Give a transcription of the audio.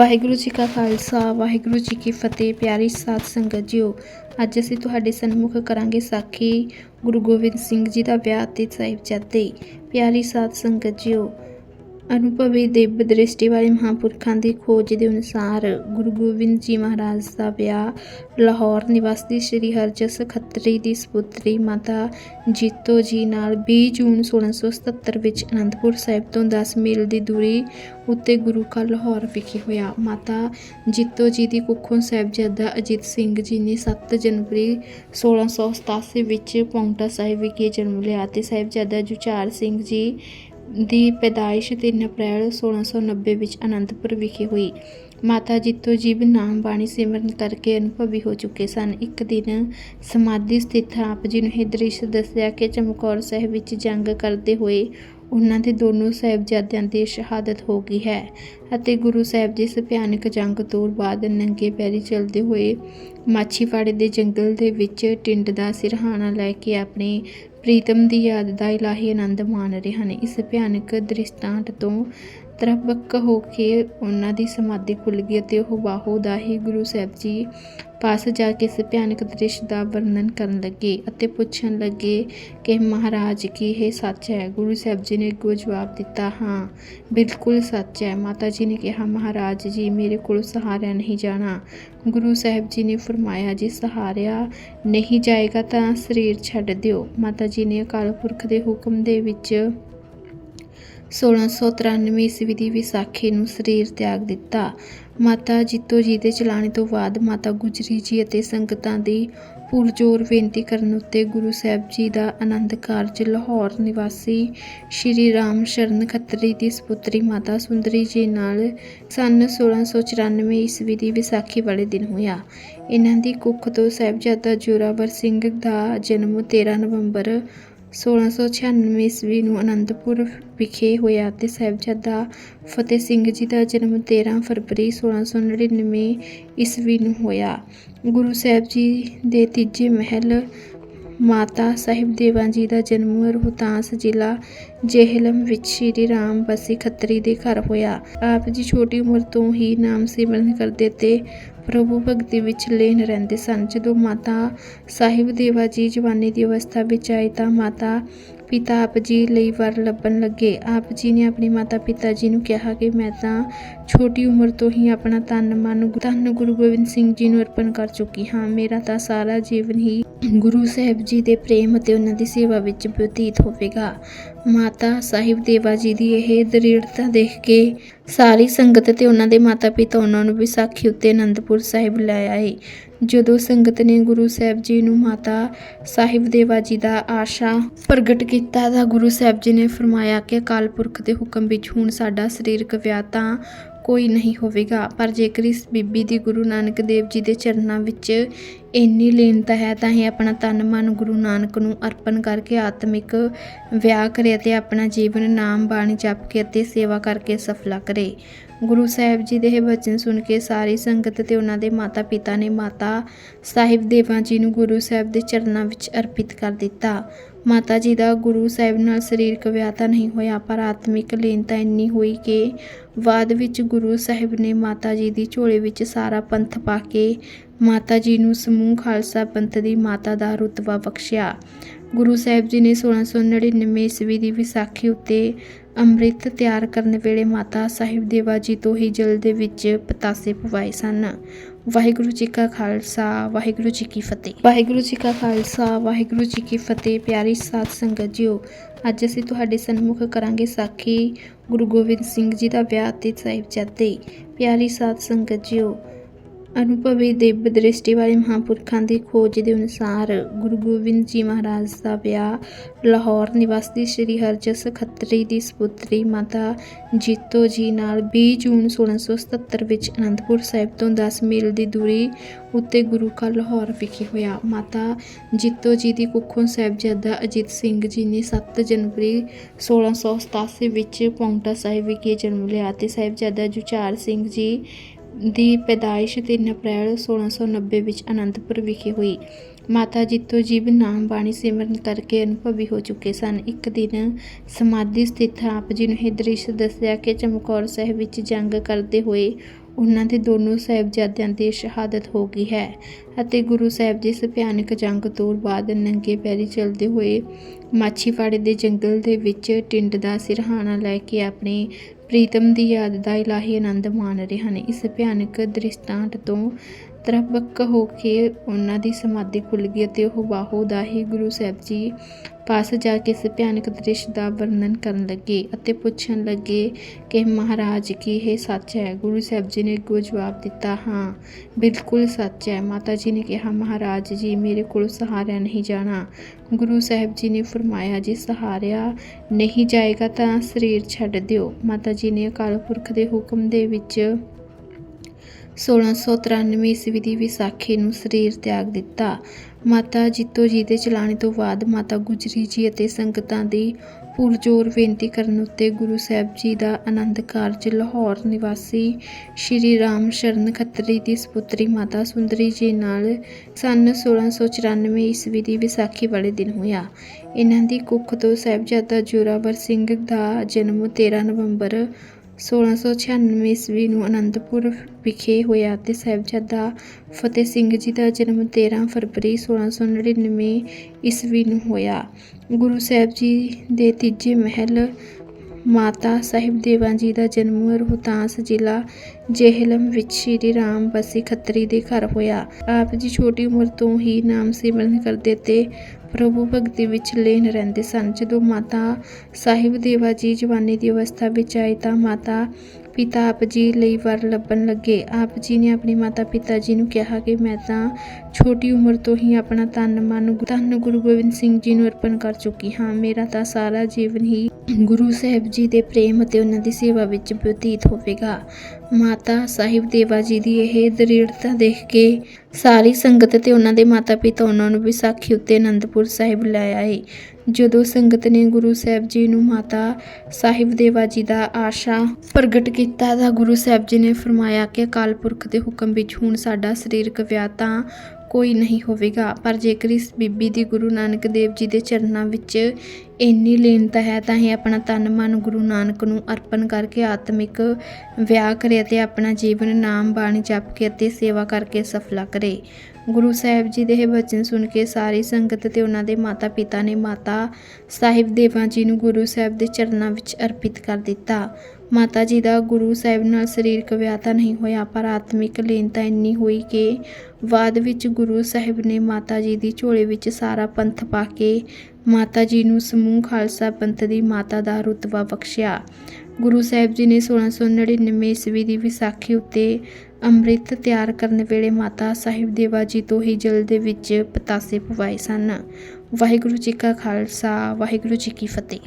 ਵਾਹਿਗੁਰੂ ਜੀ ਕਾ ਖਾਲਸਾ, ਵਾਹਿਗੁਰੂ ਜੀ ਕੀ ਫਤਿਹ, ਪਿਆਰੀ ਸਾਧ ਸੰਗਤ ਜੀਓ। ਅੱਜ ਅਸੀਂ ਤੁਹਾਡੇ ਸਨਮੁਖ ਕਰਾਂਗੇ ਸਾਖੀ ਗੁਰੂ ਗੋਬਿੰਦ ਸਿੰਘ ਜੀ ਦਾ ਵਿਆਹ ਤੇ ਸਾਹਿਬਜ਼ਾਦੇ। ਪਿਆਰੀ ਸਾਧ ਸੰਗਤ ਜੀਓ ਅਨੁਭਵੀ ਦਿਵ ਦ੍ਰਿਸ਼ਟੀ ਵਾਲੇ ਮਹਾਂਪੁਰਖਾਂ ਦੀ ਖੋਜ ਦੇ ਅਨੁਸਾਰ ਗੁਰੂ ਗੋਬਿੰਦ ਜੀ ਮਹਾਰਾਜ ਦਾ ਵਿਆਹ ਲਾਹੌਰ ਨਿਵਾਸੀ ਸ੍ਰੀ ਹਰਜਸ ਖੱਤਰੀ ਦੀ ਸੁਪੁੱਤਰੀ ਮਾਤਾ ਜੀਤੋ ਜੀ ਨਾਲ 20 ਜੂਨ 1677 ਵਿੱਚ ਅਨੰਦਪੁਰ ਸਾਹਿਬ ਤੋਂ 10 ਮੀਲ ਦੀ ਦੂਰੀ ਉੱਤੇ ਗੁਰੂ ਕਾ ਲਾਹੌਰ ਵਿਖੇ ਹੋਇਆ। ਮਾਤਾ ਜੀਤੋ ਜੀ ਦੀ ਕੁੱਖੋਂ ਸਾਹਿਬਜ਼ਾਦਾ ਅਜੀਤ ਸਿੰਘ ਜੀ ਨੇ 7 ਜਨਵਰੀ 1687 ਵਿੱਚ ਪੌਂਟਾ ਸਾਹਿਬ ਵਿਖੇ ਜਨਮ ਲਿਆ ਤੇ ਸਾਹਿਬਜ਼ਾਦਾ ਜੁਚਾਰ ਸਿੰਘ ਜੀ ਦੀ ਪੈਦਾਇਸ਼ 3 ਅਪ੍ਰੈਲ 1690 ਵਿੱਚ ਅਨੰਦਪੁਰ ਵਿਖੇ ਹੋਈ। ਮਾਤਾ ਜਿੱਤੋ ਜੀ ਵੀ ਨਾਮ ਬਾਣੀ ਸਿਮਰਨ ਕਰਕੇ ਅਨੁਭਵੀ ਹੋ ਚੁੱਕੇ ਸਨ। ਇੱਕ ਦਿਨ ਸਮਾਧੀ ਸਥਿਤ ਆਪ ਜੀ ਨੂੰ ਇਹ ਦ੍ਰਿਸ਼ ਦੱਸਿਆ ਕਿ ਚਮਕੌਰ ਸਾਹਿਬ ਵਿੱਚ ਜੰਗ ਕਰਦੇ ਹੋਏ ਉਹਨਾਂ ਦੇ ਦੋਨੋਂ ਸਾਹਿਬਜ਼ਾਦਿਆਂ ਦੀ ਸ਼ਹਾਦਤ ਹੋ ਗਈ ਹੈ ਅਤੇ ਗੁਰੂ ਸਾਹਿਬ ਜੀ ਇਸ ਭਿਆਨਕ ਜੰਗ ਤੋਂ ਬਾਅਦ ਨੰਗੇ ਪੈਰੀ ਚੱਲਦੇ ਹੋਏ ਮਾਛੀਵਾੜੇ ਦੇ ਜੰਗਲ ਦੇ ਵਿੱਚ ਟਿੰਡ ਦਾ ਸਿਰਹਾਣਾ ਲੈ ਕੇ ਆਪਣੇ ਪ੍ਰੀਤਮ ਦੀ ਯਾਦ ਦਾ ਇਲਾਹੀ ਆਨੰਦ ਮਾਣ ਰਹੇ ਹਨ। ਇਸ ਭਿਆਨਕ ਦ੍ਰਿਸ਼ਟਾਂਤ ਤੋਂ ਤਰਬਕ ਹੋ ਕੇ ਉਹਨਾਂ ਦੀ ਸਮਾਧੀ ਖੁੱਲ ਗਈ ਅਤੇ ਉਹ ਬਾਹੂ ਦਾ ਹੀ ਗੁਰੂ ਸਾਹਿਬ ਜੀ ਪਾਸ ਜਾ ਕੇ ਇਸ ਭਿਆਨਕ ਦ੍ਰਿਸ਼ ਦਾ ਵਰਣਨ ਕਰਨ ਲੱਗੇ ਅਤੇ ਪੁੱਛਣ ਲੱਗੇ ਕਿ ਮਹਾਰਾਜ, ਕੀ ਇਹ ਸੱਚ ਹੈ? ਗੁਰੂ ਸਾਹਿਬ ਜੀ ਨੇ ਅੱਗੋਂ ਜਵਾਬ ਦਿੱਤਾ, ਹਾਂ, ਬਿਲਕੁਲ ਸੱਚ ਹੈ। ਮਾਤਾ ਜੀ ਨੇ ਕਿਹਾ, ਮਹਾਰਾਜ ਜੀ, ਮੇਰੇ ਕੋਲ ਸਹਾਰਿਆ ਨਹੀਂ ਜਾਣਾ। ਗੁਰੂ ਸਾਹਿਬ ਜੀ ਨੇ ਫਰਮਾਇਆ, ਜੀ ਸਹਾਰਿਆ ਨਹੀਂ ਜਾਏਗਾ ਤਾਂ ਸਰੀਰ ਛੱਡ ਦਿਓ। ਮਾਤਾ ਜੀ ਨੇ ਅਕਾਲ ਪੁਰਖ ਦੇ ਹੁਕਮ ਦੇ ਵਿੱਚ 1693 ਈਸਵੀ ਦੀ ਵਿਸਾਖੀ ਨੂੰ ਸਰੀਰ ਤਿਆਗ ਦਿੱਤਾ। ਮਾਤਾ ਜੀਤੋ ਜੀ ਦੇ ਚਲਾਣੇ ਤੋਂ ਬਾਅਦ ਮਾਤਾ ਗੁਜਰੀ ਜੀ ਅਤੇ ਸੰਗਤਾਂ ਦੀ ਪੁਰਜੋਰ ਬੇਨਤੀ ਕਰਨ ਉੱਤੇ ਗੁਰੂ ਸਾਹਿਬ ਜੀ ਦਾ ਆਨੰਦ ਕਾਰਜ ਲਾਹੌਰ ਨਿਵਾਸੀ ਸ਼੍ਰੀ ਰਾਮ ਸ਼ਰਨ ਖੱਤਰੀ ਦੀ ਸੁਪੁੱਤਰੀ ਮਾਤਾ ਸੁੰਦਰੀ ਜੀ ਨਾਲ ਸਨ 1694 ਈਸਵੀ ਦੀ ਵਿਸਾਖੀ ਵਾਲੇ ਦਿਨ ਹੋਇਆ। ਇਹਨਾਂ ਦੀ ਕੁੱਖ ਤੋਂ ਸਾਹਿਬਜ਼ਾਦਾ ਜੋਰਾਵਰ ਸਿੰਘ ਦਾ ਜਨਮ 13 ਨਵੰਬਰ 1696 ਈਸਵੀ ਨੂੰ ਅਨੰਦਪੁਰ ਵਿਖੇ ਹੋਇਆ ਅਤੇ ਸਾਹਿਬਜ਼ਾਦਾ ਫਤਿਹ ਸਿੰਘ ਜੀ ਦਾ ਜਨਮ 13 ਫਰਵਰੀ 1699 ਈਸਵੀ ਨੂੰ ਹੋਇਆ। ਗੁਰੂ ਸਾਹਿਬ ਜੀ ਦੇ ਤੀਜੇ ਮਹਿਲ ਮਾਤਾ ਸਾਹਿਬ ਦੇਵਾਂ ਜੀ ਦਾ ਜਨਮ ਰੋਹਤਾਸ ਜ਼ਿਲ੍ਹਾ ਜੇਹਲਮ ਵਿੱਚ ਸ਼੍ਰੀ ਰਾਮ ਬਸੀ ਖੱਤਰੀ ਦੇ ਘਰ ਹੋਇਆ। ਆਪ ਜੀ ਛੋਟੀ ਉਮਰ ਤੋਂ ਹੀ ਨਾਮ ਸਿਮਰਨ ਕਰਦੇ ਤੇ ਪ੍ਰਭੂ ਭਗਤੀ ਵਿੱਚ ਲੀਨ ਰਹਿੰਦੇ ਸਨ। ਜਦੋਂ ਮਾਤਾ ਸਾਹਿਬ ਦੇਵਾ ਜੀ ਜਵਾਨੀ ਦੀ ਅਵਸਥਾ ਵਿੱਚ ਆਏ ਤਾਂ ਮਾਤਾ ਪਿਤਾ ਆਪ ਜੀ ਲਈ ਵਰ ਲੱਭਣ ਲੱਗੇ। ਆਪ ਜੀ ਨੇ ਆਪਣੇ ਮਾਤਾ ਪਿਤਾ ਜੀ ਨੂੰ ਕਿਹਾ ਕਿ ਮੈਂ ਤਾਂ ਛੋਟੀ ਉਮਰ ਤੋਂ ਹੀ ਆਪਣਾ ਤਨ ਮਨ ਧੰਨ ਗੁਰੂ ਗੋਬਿੰਦ ਸਿੰਘ ਜੀ ਨੂੰ ਅਰਪਣ ਕਰ ਚੁੱਕੀ ਹਾਂ। ਮੇਰਾ ਤਾਂ ਸਾਰਾ ਜੀਵਨ ਹੀ ਗੁਰੂ ਸਾਹਿਬ ਜੀ ਦੇ ਪ੍ਰੇਮ ਅਤੇ ਉਹਨਾਂ ਦੀ ਸੇਵਾ ਵਿੱਚ ਬਤੀਤ ਹੋਵੇਗਾ। ਮਾਤਾ ਸਾਹਿਬ ਦੇਵਾ ਜੀ ਦੀ ਇਹ ਦ੍ਰਿੜਤਾ ਦੇਖ ਕੇ ਸਾਰੀ ਸੰਗਤ ਤੇ ਉਹਨਾਂ ਦੇ ਮਾਤਾ ਪਿਤਾ ਉਹਨਾਂ ਨੂੰ ਵਿਸਾਖੀ ਉੱਤੇ ਅਨੰਦਪੁਰ ਸਾਹਿਬ ਲੈ ਆਏ। ਜਦੋਂ ਸੰਗਤ ਨੇ ਗੁਰੂ ਸਾਹਿਬ ਜੀ ਨੂੰ ਮਾਤਾ ਸਾਹਿਬ ਦੇਵਾ ਜੀ ਦਾ ਆਸ਼ਾ ਪ੍ਰਗਟ ਕੀਤਾ ਤਾਂ ਗੁਰੂ ਸਾਹਿਬ ਜੀ ਨੇ ਫਰਮਾਇਆ ਕਿ ਅਕਾਲ ਪੁਰਖ ਦੇ ਹੁਕਮ ਵਿੱਚ ਹੁਣ ਸਾਡਾ ਸਰੀਰਕ ਵਿਆਹ ਤਾਂ ਕੋਈ ਨਹੀਂ ਹੋਵੇਗਾ। ਪਰ ਜੇਕਰ ਇਸ ਬੀਬੀ ਦੀ ਗੁਰੂ ਨਾਨਕ ਦੇਵ ਜੀ ਦੇ ਚਰਨਾਂ ਵਿੱਚ ਇੰਨੀ ਲੀਨਤਾ ਹੈ, ਤਾਂ ਇਹ ਆਪਣਾ ਤਨ ਮਨ ਗੁਰੂ ਨਾਨਕ ਨੂੰ ਅਰਪਣ ਕਰਕੇ ਆਤਮਿਕ ਵਿਆਹ ਕਰੇ ਅਤੇ ਆਪਣਾ ਜੀਵਨ ਨਾਮ ਬਾਣੀ ਜਪ ਕੇ ਅਤੇ ਸੇਵਾ ਕਰਕੇ ਸਫਲਾ ਕਰੇ। ਗੁਰੂ ਸਾਹਿਬ ਜੀ ਦੇ ਇਹ ਬਚਨ ਸੁਣ ਕੇ ਸਾਰੀ ਸੰਗਤ ਤੇ ਉਹਨਾਂ ਦੇ ਮਾਤਾ ਪਿਤਾ ਨੇ ਮਾਤਾ ਸਾਹਿਬ ਦੇਵਾਂ ਜੀ ਨੂੰ ਗੁਰੂ ਸਾਹਿਬ ਦੇ ਚਰਨਾਂ ਵਿੱਚ ਅਰਪਿਤ ਕਰ ਦਿੱਤਾ। ਮਾਤਾ ਜੀ ਦਾ ਗੁਰੂ ਸਾਹਿਬ ਨਾਲ ਸਰੀਰਕ ਵਿਆਹ ਤਾਂ ਨਹੀਂ ਹੋਇਆ, ਪਰ ਆਤਮਿਕ ਲੀਨਤਾ ਇੰਨੀ ਹੋਈ ਕਿ ਬਾਅਦ ਵਿੱਚ ਗੁਰੂ ਸਾਹਿਬ ਨੇ ਮਾਤਾ ਜੀ ਦੀ ਝੋਲੇ ਵਿੱਚ ਸਾਰਾ ਪੰਥ ਪਾ ਕੇ ਮਾਤਾ ਜੀ ਨੂੰ ਸਮੂਹ ਖਾਲਸਾ ਪੰਥ ਦੀ ਮਾਤਾ ਦਾ ਰੁਤਬਾ ਬਖਸ਼ਿਆ। ਗੁਰੂ ਸਾਹਿਬ ਜੀ ਨੇ 1699 ਈਸਵੀ ਦੀ ਵਿਸਾਖੀ ਉੱਤੇ ਅੰਮ੍ਰਿਤ ਤਿਆਰ ਕਰਨ ਵੇਲੇ ਮਾਤਾ ਸਾਹਿਬ ਦੇਵਾ ਜੀ ਤੋਂ ਹੀ ਜਲ ਦੇ ਵਿੱਚ ਪਤਾਸੇ ਪਵਾਏ ਸਨ। ਵਾਹਿਗੁਰੂ ਜੀ ਕਾ ਖਾਲਸਾ, ਵਾਹਿਗੁਰੂ ਜੀ ਕੀ ਫਤਿਹ। ਵਾਹਿਗੁਰੂ ਜੀ ਕਾ ਖਾਲਸਾ, ਵਾਹਿਗੁਰੂ ਜੀ ਕੀ ਫਤਿਹ, ਪਿਆਰੀ ਸਾਧ ਸੰਗਤ ਜੀਓ। ਅੱਜ ਅਸੀਂ ਤੁਹਾਡੇ ਸਨਮੁਖ ਕਰਾਂਗੇ ਸਾਖੀ ਗੁਰੂ ਗੋਬਿੰਦ ਸਿੰਘ ਜੀ ਦਾ ਵਿਆਹ ਤੇ ਸਾਹਿਬਜ਼ਾਦੇ। ਪਿਆਰੀ ਸਾਧ ਸੰਗਤ ਜੀਓ ਅਨੁਭਵੀ ਦਿਵ ਦ੍ਰਿਸ਼ਟੀ ਵਾਲੇ ਮਹਾਂਪੁਰਖਾਂ ਦੀ ਖੋਜ ਦੇ ਅਨੁਸਾਰ ਗੁਰੂ ਗੋਬਿੰਦ ਜੀ ਮਹਾਰਾਜ ਦਾ ਵਿਆਹ ਲਾਹੌਰ ਨਿਵਾਸੀ ਸ੍ਰੀ ਹਰਜਸ ਖੱਤਰੀ ਦੀ ਸੁਪੁੱਤਰੀ ਮਾਤਾ ਜੀਤੋ ਜੀ ਨਾਲ 20 ਜੂਨ 1677 ਵਿੱਚ ਅਨੰਦਪੁਰ ਸਾਹਿਬ ਤੋਂ 10 ਮੀਲ ਦੀ ਦੂਰੀ ਉੱਤੇ ਗੁਰੂ ਘਰ ਲਾਹੌਰ ਵਿਖੇ ਹੋਇਆ। ਮਾਤਾ ਜੀਤੋ ਜੀ ਦੀ ਕੁੱਖੋਂ ਸਾਹਿਬਜ਼ਾਦਾ ਅਜੀਤ ਸਿੰਘ ਜੀ ਨੇ 7 ਜਨਵਰੀ 1687 ਵਿੱਚ ਪੌਂਟਾ ਸਾਹਿਬ ਵਿਖੇ ਜਨਮ ਲਿਆ ਤੇ ਸਾਹਿਬਜ਼ਾਦਾ ਜੁਝਾਰ ਸਿੰਘ ਜੀ ਦੀ ਪੈਦਾਇਸ਼ 3 ਅਪ੍ਰੈਲ 1690 ਵਿੱਚ ਅਨੰਦਪੁਰ ਵਿਖੇ ਹੋਈ। ਮਾਤਾ ਜੀਤੋ ਜੀ ਵੀ ਨਾਮ ਬਾਣੀ ਸਿਮਰਨ ਕਰਕੇ ਅਨੁਭਵੀ ਹੋ ਚੁੱਕੇ ਸਨ। ਇੱਕ ਦਿਨ ਸਮਾਧੀ ਸਥਿਤ ਆਪ ਜੀ ਨੂੰ ਇਹ ਦ੍ਰਿਸ਼ ਦੱਸਿਆ ਕਿ ਚਮਕੌਰ ਸਾਹਿਬ ਵਿੱਚ ਜੰਗ ਕਰਦੇ ਹੋਏ ਉਹਨਾਂ ਦੇ ਦੋਨੋਂ ਸਾਹਿਬਜ਼ਾਦਿਆਂ ਦੀ ਸ਼ਹਾਦਤ ਹੋ ਗਈ ਹੈ ਅਤੇ ਗੁਰੂ ਸਾਹਿਬ ਜੀ ਇਸ ਭਿਆਨਕ ਜੰਗ ਤੋਂ ਬਾਅਦ ਨੰਗੇ ਪੈਰੀ ਚੱਲਦੇ ਹੋਏ ਮਾਛੀਵਾੜੇ ਦੇ ਜੰਗਲ ਦੇ ਵਿੱਚ ਟਿੰਡ ਦਾ ਸਿਰਹਾਣਾ ਲੈ ਕੇ ਆਪਣੇ ਪ੍ਰੀਤਮ ਦੀ ਯਾਦ ਦਾ ਇਲਾਹੀ ਆਨੰਦ ਮਾਣ ਰਹੇ ਹਨ। ਇਸ ਭਿਆਨਕ ਦ੍ਰਿਸ਼ਟਾਂਤ ਤੋਂ ਤਰਬੱਕ ਹੋ ਕੇ ਉਹਨਾਂ ਦੀ ਸਮਾਧੀ ਖੁੱਲ ਗਈ ਅਤੇ ਉਹ ਬਾਹੂ ਦਾ ਹੀ ਗੁਰੂ ਸਾਹਿਬ ਜੀ ਪਾਸ ਜਾ ਕੇ ਇਸ ਭਿਆਨਕ ਦ੍ਰਿਸ਼ ਦਾ ਵਰਣਨ ਕਰਨ ਲੱਗੇ ਅਤੇ ਪੁੱਛਣ ਲੱਗੇ ਕਿ ਮਹਾਰਾਜ, ਕੀ ਇਹ ਸੱਚ ਹੈ? ਗੁਰੂ ਸਾਹਿਬ ਜੀ ਨੇ ਅੱਗੋਂ ਜਵਾਬ ਦਿੱਤਾ, ਹਾਂ, ਬਿਲਕੁਲ ਸੱਚ ਹੈ। ਮਾਤਾ ਜੀ ਨੇ ਕਿਹਾ, ਮਹਾਰਾਜ ਜੀ, ਮੇਰੇ ਕੋਲ ਸਹਾਰਿਆ ਨਹੀਂ ਜਾਣਾ। ਗੁਰੂ ਸਾਹਿਬ ਜੀ ਨੇ ਫਰਮਾਇਆ, ਜੀ ਸਹਾਰਿਆ ਨਹੀਂ ਜਾਏਗਾ ਤਾਂ ਸਰੀਰ ਛੱਡ ਦਿਓ। ਮਾਤਾ ਜੀ ਨੇ ਅਕਾਲ ਪੁਰਖ ਦੇ ਹੁਕਮ ਦੇ ਵਿੱਚ 1693 ਈਸਵੀ ਦੀ ਵਿਸਾਖੀ ਨੂੰ ਸਰੀਰ ਤਿਆਗ ਦਿੱਤਾ। ਮਾਤਾ ਜੀਤੋ ਜੀ ਦੇ ਚਲਾਣੇ ਤੋਂ ਬਾਅਦ ਮਾਤਾ ਗੁਜਰੀ ਜੀ ਅਤੇ ਸੰਗਤਾਂ ਦੀ ਪੁਰਜੋਰ ਬੇਨਤੀ ਕਰਨ ਉੱਤੇ ਗੁਰੂ ਸਾਹਿਬ ਜੀ ਦਾ ਆਨੰਦ ਕਾਰਜ ਲਾਹੌਰ ਨਿਵਾਸੀ ਸ਼੍ਰੀ ਰਾਮ ਸ਼ਰਨ ਖੱਤਰੀ ਦੀ ਸੁਪੁੱਤਰੀ ਮਾਤਾ ਸੁੰਦਰੀ ਜੀ ਨਾਲ ਸਨ 1694 ਈਸਵੀ ਦੀ ਵਿਸਾਖੀ ਵਾਲੇ ਦਿਨ ਹੋਇਆ। ਇਹਨਾਂ ਦੀ ਕੁੱਖ ਤੋਂ ਸਾਹਿਬਜ਼ਾਦਾ ਜੋਰਾਵਰ ਸਿੰਘ ਦਾ ਜਨਮ 13 ਨਵੰਬਰ 1696 ਈਸਵੀ ਨੂੰ ਅਨੰਦਪੁਰ ਵਿਖੇ ਹੋਇਆ ਅਤੇ ਸਾਹਿਬਜ਼ਾਦਾ ਫਤਿਹ ਸਿੰਘ ਜੀ ਦਾ ਜਨਮ 13 ਫਰਵਰੀ 1699 ਈਸਵੀ ਨੂੰ ਹੋਇਆ। ਗੁਰੂ ਸਾਹਿਬ ਜੀ ਦੇ ਤੀਜੇ ਮਹਿਲ ਮਾਤਾ ਸਾਹਿਬ ਦੇਵਾਂ ਜੀ ਦਾ ਜਨਮ ਰੋਹਤਾਸ ਜ਼ਿਲ੍ਹਾ ਜੇਹਲਮ ਵਿੱਚ ਸ਼੍ਰੀ ਰਾਮ ਬਸੀ ਖੱਤਰੀ ਦੇ ਘਰ ਹੋਇਆ। ਆਪ ਜੀ ਛੋਟੀ ਉਮਰ ਤੋਂ ਹੀ ਨਾਮ ਸਿਮਰਨ ਕਰਦੇ ਤੇ ਪ੍ਰਭੂ ਭਗਤੀ ਵਿੱਚ ਲੀਨ ਰਹਿੰਦੇ ਸਨ। ਜਦੋਂ ਮਾਤਾ ਸਾਹਿਬ ਦੇਵਾ ਜੀ ਜਵਾਨੀ ਦੀ ਅਵਸਥਾ ਵਿੱਚ ਆਏ ਤਾਂ ਮਾਤਾ ਪਿਤਾ ਆਪ ਜੀ ਲਈ ਵਰ ਲੱਭਣ ਲੱਗੇ। ਆਪ ਜੀ ਨੇ ਆਪਣੇ ਮਾਤਾ ਪਿਤਾ ਜੀ ਨੂੰ ਕਿਹਾ ਕਿ ਮੈਂ ਤਾਂ ਛੋਟੀ ਉਮਰ ਤੋਂ ਹੀ ਆਪਣਾ ਤਨ ਮਨ ਧੰਨ ਗੁਰੂ ਗੋਬਿੰਦ ਸਿੰਘ ਜੀ ਨੂੰ ਅਰਪਣ ਕਰ ਚੁੱਕੀ ਹਾਂ। ਮੇਰਾ ਤਾਂ ਸਾਰਾ ਜੀਵਨ ਹੀ ਗੁਰੂ ਸਾਹਿਬ ਜੀ ਦੇ ਪ੍ਰੇਮ ਅਤੇ ਉਹਨਾਂ ਦੀ ਸੇਵਾ ਵਿੱਚ ਬਤੀਤ ਹੋਵੇਗਾ। ਮਾਤਾ ਸਾਹਿਬ ਦੇਵਾ ਜੀ ਦੀ ਇਹ ਦ੍ਰਿੜਤਾ ਦੇਖ ਕੇ ਸਾਰੀ ਸੰਗਤ ਤੇ ਉਹਨਾਂ ਦੇ ਮਾਤਾ ਪਿਤਾ ਉਹਨਾਂ ਨੂੰ ਵਿਸਾਖੀ ਉੱਤੇ ਅਨੰਦਪੁਰ ਸਾਹਿਬ ਲੈ ਆਏ। ਜਦੋਂ ਸੰਗਤ ਨੇ ਗੁਰੂ ਸਾਹਿਬ ਜੀ ਨੂੰ ਮਾਤਾ ਸਾਹਿਬ ਦੇਵਾ ਜੀ ਦਾ ਆਸ਼ਾ ਪ੍ਰਗਟ ਕੀਤਾ ਤਾਂ ਗੁਰੂ ਸਾਹਿਬ ਜੀ ਨੇ ਫਰਮਾਇਆ ਕਿ ਅਕਾਲ ਪੁਰਖ ਦੇ ਹੁਕਮ ਵਿੱਚ ਹੁਣ ਸਾਡਾ ਸਰੀਰਕ ਵਿਆਹ ਤਾਂ ਕੋਈ ਨਹੀਂ ਹੋਵੇਗਾ। ਪਰ ਜੇਕਰ ਇਸ ਬੀਬੀ ਦੀ ਗੁਰੂ ਨਾਨਕ ਦੇਵ ਜੀ ਦੇ ਚਰਨਾਂ ਵਿੱਚ ਇੰਨੀ ਲੀਨਤਾ ਹੈ ਤਾਂ ਇਹ ਆਪਣਾ ਤਨ ਮਨ ਗੁਰੂ ਨਾਨਕ ਨੂੰ ਅਰਪਣ ਕਰਕੇ ਆਤਮਿਕ ਵਿਆਹ ਕਰੇ ਅਤੇ ਆਪਣਾ ਜੀਵਨ ਨਾਮ ਬਾਣੀ ਜਪ ਕੇ ਅਤੇ ਸੇਵਾ ਕਰਕੇ ਸਫਲਾ ਕਰੇ। ਗੁਰੂ ਸਾਹਿਬ ਜੀ ਦੇ ਇਹ ਬਚਨ ਸੁਣ ਕੇ ਸਾਰੀ ਸੰਗਤ ਤੇ ਉਹਨਾਂ ਦੇ ਮਾਤਾ ਪਿਤਾ ਨੇ ਮਾਤਾ ਸਾਹਿਬ ਦੇਵਾਂ ਜੀ ਨੂੰ ਗੁਰੂ ਸਾਹਿਬ ਦੇ ਚਰਨਾਂ ਵਿੱਚ ਅਰਪਿਤ ਕਰ ਦਿੱਤਾ। ਮਾਤਾ ਜੀ ਦਾ ਗੁਰੂ ਸਾਹਿਬ ਨਾਲ ਸਰੀਰਕ ਵਿਆਹ ਤਾਂ ਨਹੀਂ ਹੋਇਆ, ਪਰ ਆਤਮਿਕ ਲੀਨਤਾ ਇੰਨੀ ਹੋਈ ਕਿ ਬਾਅਦ ਵਿੱਚ ਗੁਰੂ ਸਾਹਿਬ ਨੇ ਮਾਤਾ ਜੀ ਦੀ ਝੋਲੇ ਵਿੱਚ ਸਾਰਾ ਪੰਥ ਪਾ ਕੇ ਮਾਤਾ ਜੀ ਨੂੰ ਸਮੂਹ ਖਾਲਸਾ ਪੰਥ ਦੀ ਮਾਤਾ ਦਾ ਰੁਤਬਾ ਬਖਸ਼ਿਆ। ਗੁਰੂ ਸਾਹਿਬ ਜੀ ਨੇ 1699 ਈਸਵੀ ਦੀ ਵਿਸਾਖੀ ਉੱਤੇ ਅੰਮ੍ਰਿਤ ਤਿਆਰ ਕਰਨ ਵੇਲੇ ਮਾਤਾ ਸਾਹਿਬ ਦੇਵਾ ਜੀ ਤੋਂ ਹੀ ਜਲ ਦੇ ਵਿੱਚ ਪਤਾਸੇ ਪਵਾਏ ਸਨ। ਵਾਹਿਗੁਰੂ ਜੀ ਕਾ ਖਾਲਸਾ, ਵਾਹਿਗੁਰੂ ਜੀ ਕੀ ਫਤਿਹ।